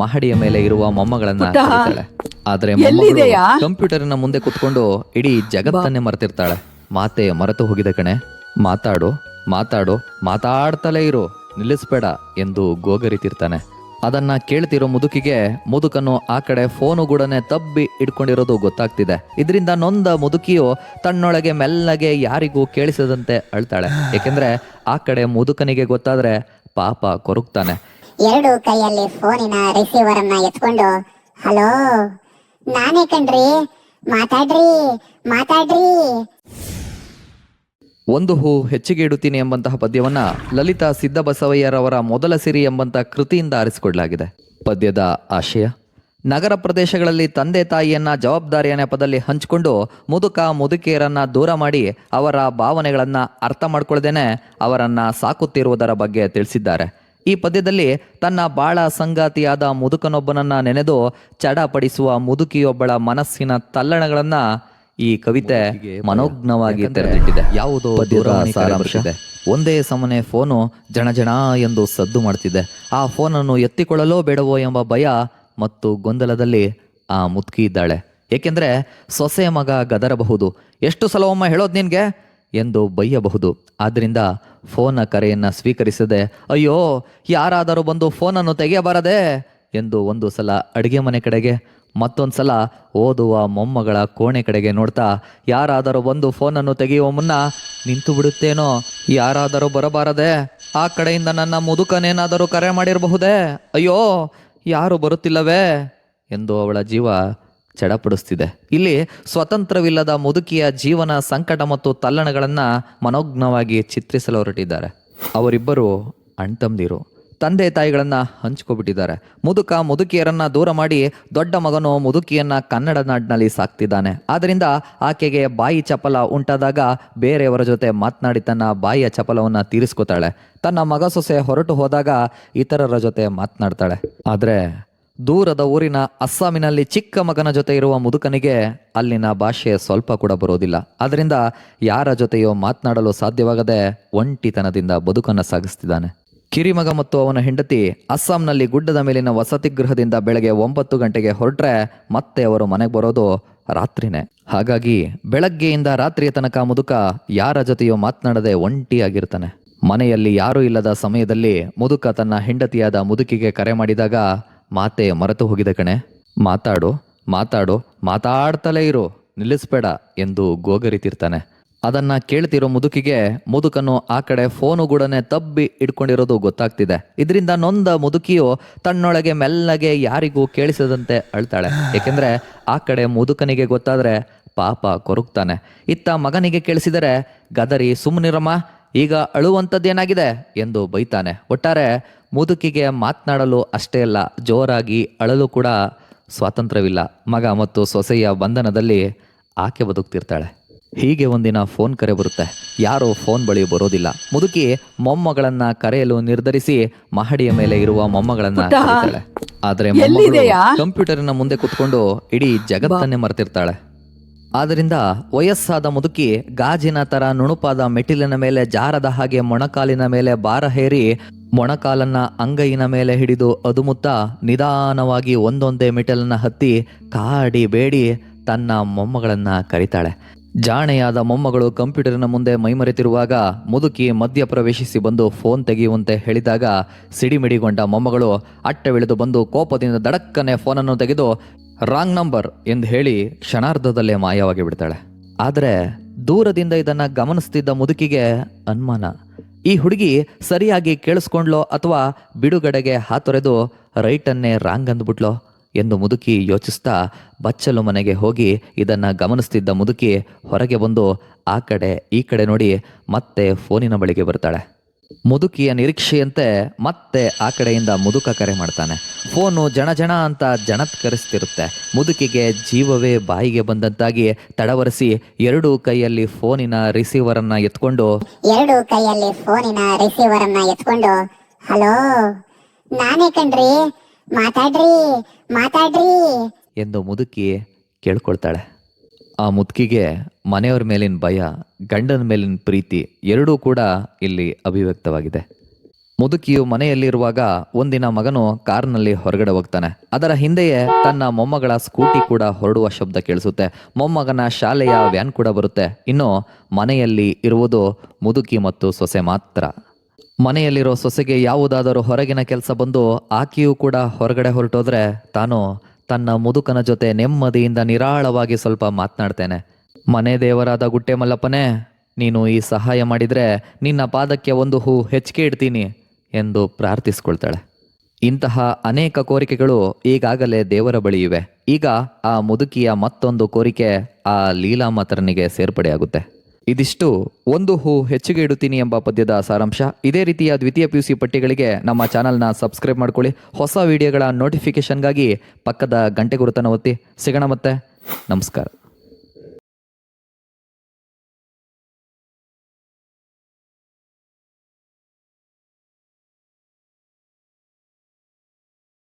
ಮಹಡಿಯ ಮೇಲೆ ಇರುವ ಮೊಮ್ಮಗಳನ್ನ ಪುಟ್ಟ, ಕರೀತಾಳೆ. ಆದ್ರೆ ಎಲ್ಲಿದೆಯಾ? ಕಂಪ್ಯೂಟರಿನ ಮುಂದೆ ಕುತ್ಕೊಂಡು ಇಡೀ ಜಗತ್ತನ್ನೇ ಮರೆತಿರ್ತಾಳೆ. ಮಾತೆ ಮರೆತು ಹೋಗಿದೆ ಕಣೆ. ಮಾತಾಡು ಮಾತಾಡು ಮಾತಾಡ್ತಲೇ ಇರು. ನಿಲ್ಲಿಸ್ಬೇಡ ಎಂದು ಗೋಗರಿತಿರ್ತಾನೆ. ಅದನ್ನ ಕೇಳ್ತಿರೋ ಮುದುಕಿಗೆ ಮುದುಕನು ಆ ಕಡೆ ಫೋನು ಗೂಡನೆ ತಬ್ಬಿ ಇಟ್ಕೊಂಡಿರೋದು ಗೊತ್ತಾಗ್ತಿದೆ. ಇದರಿಂದ ನೊಂದ ಮುದುಕಿಯು ತನ್ನೊಳಗೆ ಮೆಲ್ಲಗೆ ಯಾರಿಗೂ ಕೇಳಿಸದಂತೆ ಅಳ್ತಾಳೆ. ಏಕೆಂದ್ರೆ ಆ ಕಡೆ ಮುದುಕನಿಗೆ ಗೊತ್ತಾದ್ರೆ ಪಾಪ ಕೊರಗ್ತಾನೆ. ಎರಡು ಕೈಯಲ್ಲಿ ಫೋನಿನ ರಿಸೀವರ್ ಅನ್ನ ಎತ್ಕೊಂಡು, ಹಲೋ, ನಾನೇ ಕಣ್ರಿ, ಮಾತಾಡ್ರಿ ಮಾತಾಡ್ರಿ. ಒಂದು ಹೂ ಹೆಚ್ಚಿಗೆ ಇಡುತ್ತೀನಿ ಎಂಬಂತಹ ಪದ್ಯವನ್ನ ಲಲಿತಾ ಸಿದ್ದಬಸವಯ್ಯರವರ ಮೊದಲ ಸಿರಿ ಎಂಬಂತಹ ಕೃತಿಯಿಂದ ಆರಿಸಿಕೊಳ್ಳಲಾಗಿದೆ ಪದ್ಯದ ಆಶಯ, ನಗರ ಪ್ರದೇಶಗಳಲ್ಲಿ ತಂದೆ ತಾಯಿಯನ್ನ ಜವಾಬ್ದಾರಿಯ ನೆಪದಲ್ಲಿ ಹಂಚಿಕೊಂಡು ಮುದುಕ ಮುದುಕಿಯರನ್ನ ದೂರ ಮಾಡಿ ಅವರ ಭಾವನೆಗಳನ್ನ ಅರ್ಥ ಮಾಡಿಕೊಳ್ಳದೇನೆ ಅವರನ್ನ ಸಾಕುತ್ತಿರುವುದರ ಬಗ್ಗೆ ತಿಳಿಸಿದ್ದಾರೆ. ಈ ಪದ್ಯದಲ್ಲಿ ತನ್ನ ಬಾಳ ಸಂಗಾತಿಯಾದ ಮುದುಕನೊಬ್ಬನನ್ನ ನೆನೆದು ಚಡಪಡಿಸುವ ಮುದುಕಿಯೊಬ್ಬಳ ಮನಸ್ಸಿನ ತಲ್ಲಣಗಳನ್ನ ಈ ಕವಿತೆ ಮನೋಜ್ಞವಾಗಿ ತೆರೆದಿಟ್ಟಿದೆ. ಯಾವುದೋ ದೂರ ಸಾರಾಂಶ. ಒಂದೇ ಸಮನೆ ಫೋನು ಜಣಜಣ ಎಂದು ಸದ್ದು ಮಾಡ್ತಿದೆ. ಆ ಫೋನನ್ನು ಎತ್ತಿಕೊಳ್ಳಲೋ ಬೇಡವೋ ಎಂಬ ಭಯ ಮತ್ತು ಗೊಂದಲದಲ್ಲಿ ಆ ಮುದುಕಿ ಇದ್ದಾಳೆ. ಏಕೆಂದರೆ ಸೊಸೆ ಮಗ ಗದರಬಹುದು. ಎಷ್ಟು ಸಲ ಒಮ್ಮ ಹೇಳೋದು ನಿನ್ಗೆ? ಎಂದು ಬೈಯಬಹುದು. ಆದ್ದರಿಂದ ಫೋನ ಕರೆಯನ್ನು ಸ್ವೀಕರಿಸದೆ, ಅಯ್ಯೋ, ಯಾರಾದರೂ ಬಂದು ಫೋನನ್ನು ತೆಗೆಯಬಾರದೆ? ಎಂದು ಒಂದು ಸಲ ಅಡುಗೆ ಮನೆ ಕಡೆಗೆ, ಮತ್ತೊಂದು ಸಲ ಓದುವ ಮೊಮ್ಮಗಳ ಕೋಣೆ ಕಡೆಗೆ ನೋಡ್ತಾ, ಯಾರಾದರೂ ಬಂದು ಫೋನನ್ನು ತೆಗೆಯುವ ಮುನ್ನ ನಿಂತು ಬಿಡುತ್ತೇನೋ? ಯಾರಾದರೂ ಬರಬಾರದೆ? ಆ ಕಡೆಯಿಂದ ನನ್ನ ಮುದುಕನೇನಾದರೂ ಕರೆ ಮಾಡಿರಬಹುದೇ? ಅಯ್ಯೋ, ಯಾರು ಬರುತ್ತಿಲ್ಲವೇ? ಎಂದು ಅವಳ ಜೀವ ಚಡಪಡಿಸ್ತಿದೆ. ಇಲ್ಲಿ ಸ್ವತಂತ್ರವಿಲ್ಲದ ಮುದುಕಿಯ ಜೀವನ ಸಂಕಟ ಮತ್ತು ತಲ್ಲಣಗಳನ್ನು ಮನೋಜ್ಞವಾಗಿ ಚಿತ್ರಿಸಲು ಹೊರಟಿದ್ದಾರೆ. ಅವರಿಬ್ಬರು ಅಣ್ತಂದಿರು, ತಂದೆ ತಾಯಿಗಳನ್ನು ಹಂಚ್ಕೊಬಿಟ್ಟಿದ್ದಾರೆ. ಮುದುಕ ಮುದುಕಿಯರನ್ನು ದೂರ ಮಾಡಿ ದೊಡ್ಡ ಮಗನು ಮುದುಕಿಯನ್ನ ಕನ್ನಡ ನಾಡಿನಲ್ಲಿ ಸಾಕ್ತಿದ್ದಾನೆ. ಆದ್ದರಿಂದ ಆಕೆಗೆ ಬಾಯಿ ಚಪಲ ಉಂಟಾದಾಗ ಬೇರೆಯವರ ಜೊತೆ ಮಾತನಾಡಿ ತನ್ನ ಬಾಯಿಯ ಚಪಲವನ್ನು ತೀರಿಸ್ಕೊತಾಳೆ. ತನ್ನ ಮಗ ಸೊಸೆ ಹೊರಟು ಹೋದಾಗ ಇತರರ ಜೊತೆ ಮಾತನಾಡ್ತಾಳೆ. ಆದ್ರೆ ದೂರದ ಊರಿನ ಅಸ್ಸಾಮಿನಲ್ಲಿ ಚಿಕ್ಕ ಮಗನ ಜೊತೆ ಇರುವ ಮುದುಕನಿಗೆ ಅಲ್ಲಿನ ಭಾಷೆ ಸ್ವಲ್ಪ ಕೂಡ ಬರೋದಿಲ್ಲ. ಅದರಿಂದ ಯಾರ ಜೊತೆಯೋ ಮಾತನಾಡಲು ಸಾಧ್ಯವಾಗದೆ ಒಂಟಿತನದಿಂದ ಬದುಕನ್ನು ಸಾಗಿಸ್ತಿದ್ದಾನೆ. ಕಿರಿಮಗ ಮತ್ತು ಅವನ ಹೆಂಡತಿ ಅಸ್ಸಾಂನಲ್ಲಿ ಗುಡ್ಡದ ಮೇಲಿನ ವಸತಿ ಗೃಹದಿಂದ ಬೆಳಗ್ಗೆ ಒಂಬತ್ತು ಗಂಟೆಗೆ ಹೊರಟ್ರೆ ಮತ್ತೆ ಅವರು ಮನೆಗೆ ಬರೋದು ರಾತ್ರಿನೇ. ಹಾಗಾಗಿ ಬೆಳಗ್ಗೆಯಿಂದ ರಾತ್ರಿಯ ತನಕ ಮುದುಕ ಯಾರ ಜೊತೆಯೋ ಮಾತನಾಡದೆ ಒಂಟಿಯಾಗಿರ್ತಾನೆ. ಮನೆಯಲ್ಲಿ ಯಾರೂ ಇಲ್ಲದ ಸಮಯದಲ್ಲಿ ಮುದುಕ ತನ್ನ ಹೆಂಡತಿಯಾದ ಮುದುಕಿಗೆ ಕರೆ ಮಾಡಿದಾಗ ಮಾತೆ ಮರೆತು ಹೋಗಿದೆ ಕಣೆ. ಮಾತಾಡು ಮಾತಾಡು, ಮಾತಾಡ್ತಲೇ ಇರು. ನಿಲ್ಲಿಸ್ಬೇಡ ಎಂದು ಗೋಗರಿತಿರ್ತಾನೆ. ಅದನ್ನ ಕೇಳ್ತಿರೋ ಮುದುಕಿಗೆ ಮುದುಕನು ಆ ಕಡೆ ಫೋನು ಗೂಡನೆ ತಬ್ಬಿ ಇಟ್ಕೊಂಡಿರೋದು ಗೊತ್ತಾಗ್ತಿದೆ. ಇದರಿಂದ ನೊಂದ ಮುದುಕಿಯು ತನ್ನೊಳಗೆ ಮೆಲ್ಲಗೆ ಯಾರಿಗೂ ಕೇಳಿಸದಂತೆ ಅಳ್ತಾಳೆ. ಏಕೆಂದ್ರೆ ಆ ಕಡೆ ಮುದುಕನಿಗೆ ಗೊತ್ತಾದ್ರೆ ಪಾಪ ಕೊರಗ್ತಾನೆ. ಇತ್ತ ಮಗನಿಗೆ ಕೇಳಿಸಿದರೆ, ಗದರಿ ಸುಮ್ಮನಿರಮ್ಮ ಈಗ ಅಳುವಂಥದ್ದೇನಾಗಿದೆ ಎಂದು ಬೈತಾನೆ. ಒಟ್ಟಾರೆ ಮುದುಕಿಗೆ ಮಾತನಾಡಲು ಅಷ್ಟೇ ಅಲ್ಲ ಜೋರಾಗಿ ಅಳಲು ಕೂಡ ಸ್ವಾತಂತ್ರ್ಯವಿಲ್ಲ. ಮಗ ಮತ್ತು ಸೊಸೆಯ ಬಂಧನದಲ್ಲಿ ಆಕೆ ಬದುಕ್ತಿರ್ತಾಳೆ. ಹೀಗೆ ಒಂದಿನ ಫೋನ್ ಕರೆ ಬರುತ್ತೆ. ಯಾರು ಫೋನ್ ಬಳಿ ಬರೋದಿಲ್ಲ. ಮುದುಕಿ ಮೊಮ್ಮಗಳನ್ನ ಕರೆಯಲು ನಿರ್ಧರಿಸಿ ಮಹಡಿಯ ಮೇಲೆ ಇರುವ ಮೊಮ್ಮಗಳನ್ನ ಕರೀತಾಳೆ. ಆದ್ರೆ ಮೊಮ್ಮಗಳು ಎಲ್ಲಿದೆಯಾ? ಕಂಪ್ಯೂಟರಿನ ಮುಂದೆ ಕುತ್ಕೊಂಡು ಇಡೀ ಜಗತ್ತನ್ನೇ ಮರೆತಿರ್ತಾಳೆ. ಆದ್ದರಿಂದ ವಯಸ್ಸಾದ ಮುದುಕಿ ಗಾಜಿನ ತರ ನುಣುಪಾದ ಮೆಟ್ಟಿಲಿನ ಮೇಲೆ ಜಾರದ ಹಾಗೆ ಮೊಣಕಾಲಿನ ಮೇಲೆ ಭಾರ ಹೇರಿ ಮೊಣಕಾಲನ್ನ ಅಂಗೈನ ಮೇಲೆ ಹಿಡಿದು ಅದುಮುತ್ತ ನಿಧಾನವಾಗಿ ಒಂದೊಂದೇ ಮೆಟ್ಟಿಲನ್ನ ಹತ್ತಿ ಕಾಡಿ ಬೇಡಿ ತನ್ನ ಮೊಮ್ಮಗಳನ್ನ ಕರೀತಾಳೆ. ಜಾಣೆಯಾದ ಮೊಮ್ಮಗಳು ಕಂಪ್ಯೂಟರ್ನ ಮುಂದೆ ಮೈಮರೆತಿರುವಾಗ ಮುದುಕಿ ಮಧ್ಯ ಪ್ರವೇಶಿಸಿ ಬಂದು ಫೋನ್ ತೆಗೆಯುವಂತೆ ಹೇಳಿದಾಗ ಸಿಡಿಮಿಡಿಗೊಂಡ ಮೊಮ್ಮಗಳು ಅಟ್ಟವಿಳಿದು ಬಂದು ಕೋಪದಿಂದ ದಡಕ್ಕನೆ ಫೋನನ್ನು ತೆಗೆದು ರಾಂಗ್ ನಂಬರ್ ಎಂದು ಹೇಳಿ ಕ್ಷಣಾರ್ಧದಲ್ಲೇ ಮಾಯವಾಗಿ ಬಿಡ್ತಾಳೆ. ಆದರೆ ದೂರದಿಂದ ಇದನ್ನು ಗಮನಿಸ್ತಿದ್ದ ಮುದುಕಿಗೆ ಅನುಮಾನ. ಈ ಹುಡುಗಿ ಸರಿಯಾಗಿ ಕೇಳಿಸ್ಕೊಂಡ್ಲೋ ಅಥವಾ ಬಿಡುಗಡೆಗೆ ಹಾತೊರೆದು ರೈಟನ್ನೇ ರಾಂಗ್ ಅಂದ್ಬಿಟ್ಲೋ ಎಂದು ಮುದುಕಿ ಯೋಚಿಸ್ತಾ ಬಚ್ಚಲು ಮನೆಗೆ ಹೋಗಿ ಇದನ್ನ ಗಮನಿಸ್ತಿದ್ದ ಮುದುಕಿ ಹೊರಗೆ ಬಂದು ಆ ಕಡೆ ಈ ಕಡೆ ನೋಡಿ ಮತ್ತೆ ಫೋನಿನ ಬಳಿಗೆ ಬರ್ತಾಳೆ. ಮುದುಕಿಯ ನಿರೀಕ್ಷೆಯಂತೆ ಮತ್ತೆ ಆ ಕಡೆಯಿಂದ ಮುದುಕ ಕರೆ ಮಾಡ್ತಾನೆ. ಫೋನು ಜಣ ಜಣ ಅಂತ ಜನತ್ಕರಿಸ್ತಿರುತ್ತೆ ಮುದುಕಿಗೆ ಜೀವವೇ ಬಾಯಿಗೆ ಬಂದಂತಾಗಿ ತಡವರಿಸಿ ಎರಡು ಕೈಯಲ್ಲಿ ಫೋನಿನ ರಿಸೀವರ್ ಅನ್ನ ಎತ್ಕೊಂಡು ಎರಡು ಕೈಯಲ್ಲಿ ಫೋನಿನ ರಿಸೀವರ್ ಅನ್ನ ಎತ್ಕೊಂಡು ಹಲೋ ನಾನೇ ಕಣ್ರಿ ಮಾತಾಡ್ರಿ ಮಾತಾಡ್ರಿ. ಎಂದು ಮುದುಕಿ ಕೇಳ್ಕೊಳ್ತಾಳೆ. ಆ ಮುದುಕಿಗೆ ಮನೆಯವ್ರ ಮೇಲಿನ ಭಯ, ಗಂಡನ ಮೇಲಿನ ಪ್ರೀತಿ ಎರಡೂ ಕೂಡ ಇಲ್ಲಿ ಅಭಿವ್ಯಕ್ತವಾಗಿದೆ. ಮುದುಕಿಯು ಮನೆಯಲ್ಲಿರುವಾಗ ಒಂದಿನ ಮಗನು ಕಾರ್ನಲ್ಲಿ ಹೊರಗಡೆ ಹೋಗ್ತಾನೆ. ಅದರ ಹಿಂದೆಯೇ ತನ್ನ ಮೊಮ್ಮಗಳ ಸ್ಕೂಟಿ ಕೂಡ ಹೊರಡುವ ಶಬ್ದ ಕೇಳಿಸುತ್ತೆ. ಮೊಮ್ಮಗನ ಶಾಲೆಯ ವ್ಯಾನ್ ಕೂಡ ಬರುತ್ತೆ. ಇನ್ನು ಮನೆಯಲ್ಲಿ ಇರುವುದು ಮುದುಕಿ ಮತ್ತು ಸೊಸೆ ಮಾತ್ರ. ಮನೆಯಲ್ಲಿರೋ ಸೊಸೆಗೆ ಯಾವುದಾದರೂ ಹೊರಗಿನ ಕೆಲಸ ಬಂದು ಆಕೆಯೂ ಕೂಡ ಹೊರಗಡೆ ಹೊರಟೋದ್ರೆ ತಾನು ತನ್ನ ಮುದುಕನ ಜೊತೆ ನೆಮ್ಮದಿಯಿಂದ ನಿರಾಳವಾಗಿ ಸ್ವಲ್ಪ ಮಾತನಾಡ್ತೇನೆ. ಮನೆ ದೇವರಾದ ಗುಟ್ಟೆ ಮಲ್ಲಪ್ಪನೇ ನೀನು ಈ ಸಹಾಯ ಮಾಡಿದರೆ ನಿನ್ನ ಪಾದಕ್ಕೆ ಒಂದು ಹೂ ಹೆಚ್ಚಿಗೆ ಇಡ್ತೀನಿ ಎಂದು ಪ್ರಾರ್ಥಿಸ್ಕೊಳ್ತಾಳೆ. ಇಂತಹ ಅನೇಕ ಕೋರಿಕೆಗಳು ಈಗಾಗಲೇ ದೇವರ ಬಳಿ ಇವೆ. ಈಗ ಆ ಮುದುಕಿಯ ಮತ್ತೊಂದು ಕೋರಿಕೆ ಆ ಲೀಲಾ ಲೀಲಾಮಾತರನಿಗೆ ಸೇರ್ಪಡೆಯಾಗುತ್ತೆ. ಇದಿಷ್ಟು, ಒಂದು ಹೂ ಹೆಚ್ಚಿಗೆ ಇಡುತ್ತೀನಿ ಎಂಬ ಪದ್ಯದ ಸಾರಾಂಶ. ಇದೇ ರೀತಿಯ ದ್ವಿತೀಯ ಪಿ ಯು ಸಿ ಪಟ್ಟಿಗಳಿಗೆ ನಮ್ಮ ಚಾನಲ್ನ ಸಬ್ಸ್ಕ್ರೈಬ್ ಮಾಡ್ಕೊಳ್ಳಿ. ಹೊಸ ವಿಡಿಯೋಗಳ ನೋಟಿಫಿಕೇಷನ್ಗಾಗಿ ಪಕ್ಕದ ಗಂಟೆ ಗುರುತನ ಒತ್ತಿ. ಸಿಗೋಣ ಮತ್ತೆ. ನಮಸ್ಕಾರ.